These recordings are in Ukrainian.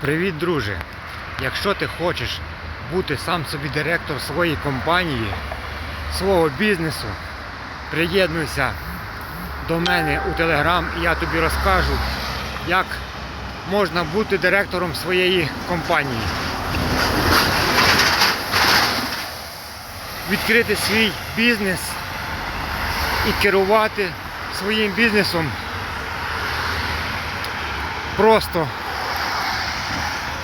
Привіт, друже! Якщо ти хочеш бути сам собі директор своєї компанії, свого бізнесу, приєднуйся до мене у Телеграм і я тобі розкажу, як можна бути директором своєї компанії. Відкрити свій бізнес і керувати своїм бізнесом просто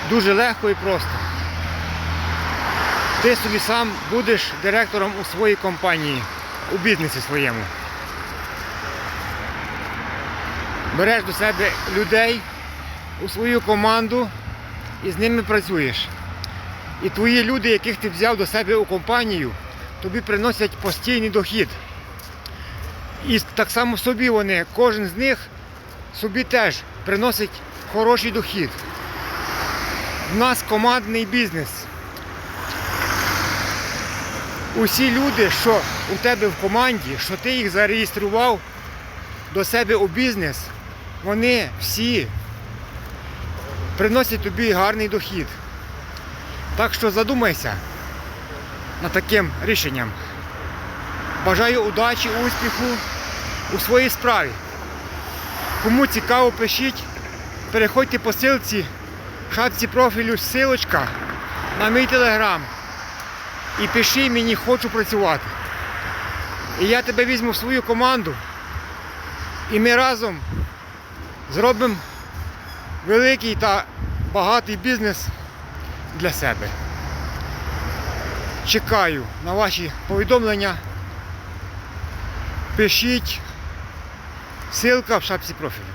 дуже легко і просто. Ти собі сам будеш директором у своїй компанії, у бізнесі своєму. Береш до себе людей у свою команду і з ними працюєш. І твої люди, яких ти взяв до себе у компанію, тобі приносять постійний дохід. І так само собі вони, кожен з них собі теж приносить хороший дохід. У нас командний бізнес. Усі люди, що у тебе в команді, що ти їх зареєстрував до себе у бізнес, вони всі приносять тобі гарний дохід. Так що задумайся над таким рішенням. Бажаю удачі, успіху у своїй справі. Кому цікаво, пишіть, переходьте по ссылці шапці профілю ссылочка на мій телеграм. І пиши мені, хочу працювати. І я тебе візьму в свою команду. І ми разом зробимо великий та багатий бізнес для себе. Чекаю на ваші повідомлення. Пишіть. Ссылка в шапці профілю.